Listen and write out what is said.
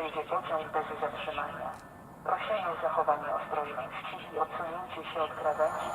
jedzie pociąg bez zatrzymania. Prosimy o zachowanie ostrożności i odsunięcie się od krawędzi.